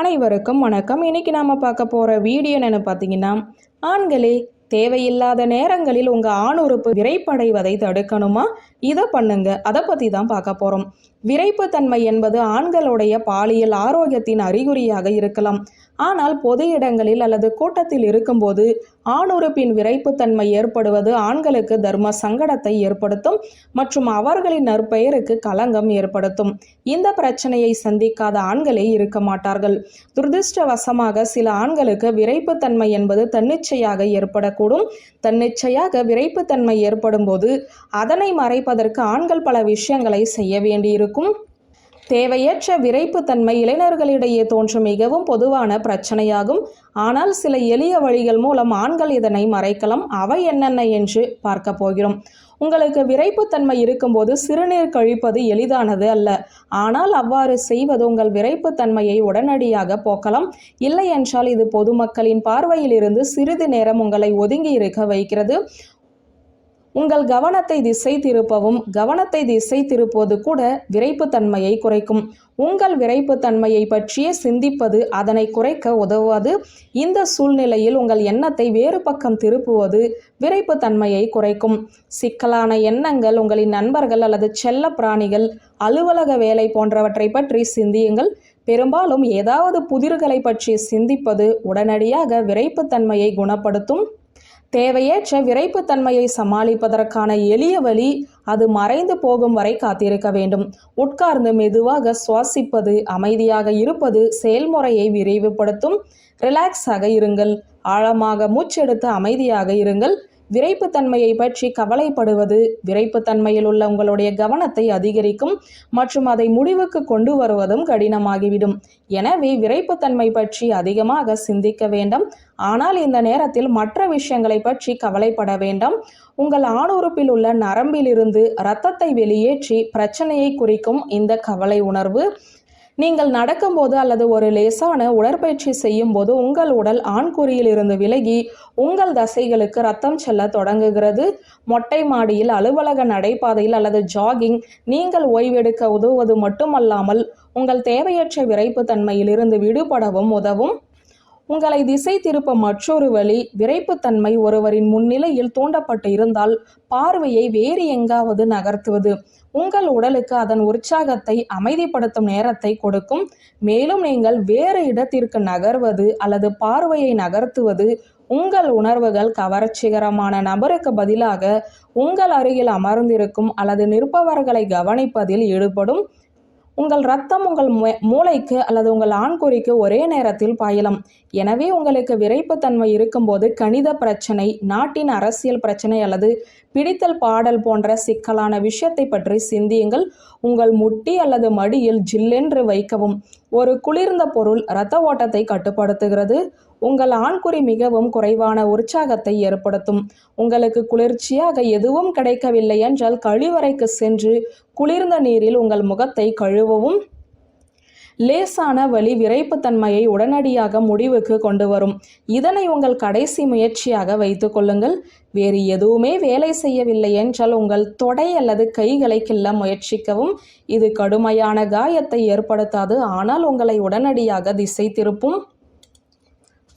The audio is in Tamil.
அனைவருக்கும் வணக்கம். இன்னைக்கு நாம் பார்க்க போகிற வீடியோ என்னன்னு பார்த்தீங்கன்னா ஆண்களே தேவையில்லாத நேரங்களில் உங்கள் ஆண் உறுப்பு விரைப்படைவதை தடுக்கணுமா? இதை பண்ணுங்க. அதை பற்றி தான் பார்க்க போகிறோம் விரைப்பு தன்மை என்பது ஆண்களுடைய பாலியல் ஆரோக்கியத்தின் அறிகுறியாக இருக்கலாம். ஆனால் பொது இடங்களில் அல்லது கூட்டத்தில் இருக்கும்போது ஆணுறுப்பின் விரைப்புத்தன்மை ஏற்படுவது ஆண்களுக்கு தர்ம சங்கடத்தை ஏற்படுத்தும் மற்றும் அவர்களின் நற்பெயருக்கு களங்கம் ஏற்படுத்தும். இந்த பிரச்சனையை சந்திக்காத ஆண்களே இருக்க மாட்டார்கள். துரதிருஷ்டவசமாக சில ஆண்களுக்கு விரைப்புத்தன்மை என்பது தன்னிச்சையாக ஏற்படக்கூடும். தன்னிச்சையாக விரைப்புத்தன்மை ஏற்படும் போது அதனை மறைப்பதற்கு ஆண்கள் பல விஷயங்களை செய்ய வேண்டியிருக்கும். தேவையற்ற விரைப்புத்தன்மை இளைஞர்களிடையே தோன்றும் மிகவும் பொதுவான பிரச்சனையாகும். ஆனால் சில எளிய வழிகள் மூலம் ஆண்கள் இதனை மறைக்கலாம். அவை என்னென்ன என்று பார்க்க போகிறோம். உங்களுக்கு விரைப்புத்தன்மை இருக்கும்போது சிறுநீர் கழிப்பது எளிதானது அல்ல. ஆனால் அவ்வாறு செய்வது உங்கள் விரைப்புத்தன்மையை உடனடியாக போக்கலாம். இல்லை என்றால் இது பொதுமக்களின் பார்வையிலிருந்து சிறிது நேரம் உங்களை ஒதுங்கி இருக்க வைக்கிறது. உங்கள் கவனத்தை திசை திருப்பவும் கவனத்தை திசை திருப்புவது கூட விரைப்புத்தன்மையை குறைக்கும். உங்கள் விரைப்புத்தன்மையை பற்றிய சிந்திப்பது அதனை குறைக்க உதவுவது. இந்த சூழ்நிலையில் உங்கள் எண்ணத்தை வேறு பக்கம் திருப்புவது விரைப்புத்தன்மையை குறைக்கும். சிக்கலான எண்ணங்கள் உங்களின் நண்பர்கள் அல்லது செல்ல பிராணிகள் அலுவலக வேலை போன்றவற்றை பற்றி சிந்தியுங்கள். பெரும்பாலும் ஏதாவது புதிர்களை பற்றி சிந்திப்பது உடனடியாக விரைப்புத்தன்மையை குணப்படுத்தும். தேவையற்ற விரைப்புத்தன்மையை சமாளிப்பதற்கான எளிய வழி அது மறைந்து போகும் வரை காத்திருக்க வேண்டும். உட்கார்ந்து மெதுவாக சுவாசிப்பது அமைதியாக இருப்பது செயல்முறையை விரைவுபடுத்தும். ரிலாக்ஸாக இருங்கள். ஆழமாக மூச்செடுத்து அமைதியாக இருங்கள். விரைப்புத்தன்மையை பற்றி கவலைப்படுவது விரைப்புத்தன்மையில் உள்ள உங்களுடைய கவனத்தை அதிகரிக்கும் மற்றும் அதை முடிவுக்கு கொண்டு வருவதும் கடினமாகிவிடும். எனவே விரைப்புத்தன்மை பற்றி அதிகமாக சிந்திக்க வேண்டும். ஆனால் இந்த நேரத்தில் மற்ற விஷயங்களை பற்றி கவலைப்பட வேண்டாம். உங்கள் ஆணுறுப்பில் உள்ள நரம்பிலிருந்து இரத்தத்தை வெளியேற்றி பிரச்சனையை குறிக்கும் இந்த கவலை உணர்வு நீங்கள் நடக்கும்போது அல்லது ஒரு லேசான உடற்பயிற்சி செய்யும் போது உங்கள் உடல் ஆண்குறியிலிருந்து விலகி உங்கள் தசைகளுக்கு ரத்தம் செல்ல தொடங்குகிறது. மொட்டை மாடியில் அலுவலக நடைபாதையில் அல்லது ஜாகிங் நீங்கள் ஓய்வெடுக்க உதவுவது மட்டுமல்லாமல் உங்கள் தேவையற்ற விரைப்பு தன்மையிலிருந்து விடுபடவும் உதவும். உங்களை திசை திருப்ப மற்றொரு வழி விரைப்புத்தன்மை ஒருவரின் முன்னிலையில் தூண்டப்பட்டு இருந்தால் பார்வையை வேறு எங்காவது நகர்த்துவது. உங்கள் உடலுக்கு அதன் உற்சாகத்தை அமைதிப்படுத்தும் நேரத்தை கொடுக்கும். மேலும் நீங்கள் வேறு இடத்திற்கு நகர்வது அல்லது பார்வையை நகர்த்துவது உங்கள் உணர்வுகள் கவர்ச்சிகரமான நபருக்கு பதிலாக உங்கள் அருகில் அமர்ந்திருக்கும் அல்லது நிற்பவர்களை கவனிப்பதில் ஈடுபடும். உங்கள் ரத்தம் உங்கள் மூளைக்கு அல்லது உங்கள் ஆண்குறிக்கு ஒரே நேரத்தில் பாயலாம். எனவே உங்களுக்கு விரைப்புத்தன்மை இருக்கும்போது கணித பிரச்சனை நாட்டின் அரசியல் பிரச்சனை அல்லது பிடித்தல் பாடல் போன்ற சிக்கலான விஷயத்தை பற்றி சிந்தியுங்கள். உங்கள் முட்டி அல்லது மடியில் ஜில்லென்று வைக்கவும். ஒரு குளிர்ந்த பொருள் இரத்த ஓட்டத்தை கட்டுப்படுத்துகிறது. உங்கள் ஆண்குறி மிகவும் குறைவான உற்சாகத்தை ஏற்படுத்தும். உங்களுக்கு குளிர்ச்சியாக எதுவும் கிடைக்கவில்லை என்றால் கழிவறைக்கு சென்று குளிர்ந்த நீரில் உங்கள் முகத்தை கழுவவும். லேசான வலி விரைப்புத்தன்மையை உடனடியாக முடிவுக்கு கொண்டு வரும். இதனை உங்கள் கடைசி முயற்சியாக வைத்துக் கொள்ளுங்கள். வேறு எதுவுமே வேலை செய்யவில்லை என்றால் உங்கள் தொடை அல்லது கைகளை கிள்ள முயற்சிக்கவும். இது கடுமையான காயத்தை ஏற்படுத்தாது. ஆனால் உங்களை உடனடியாக திசை திருப்பும்.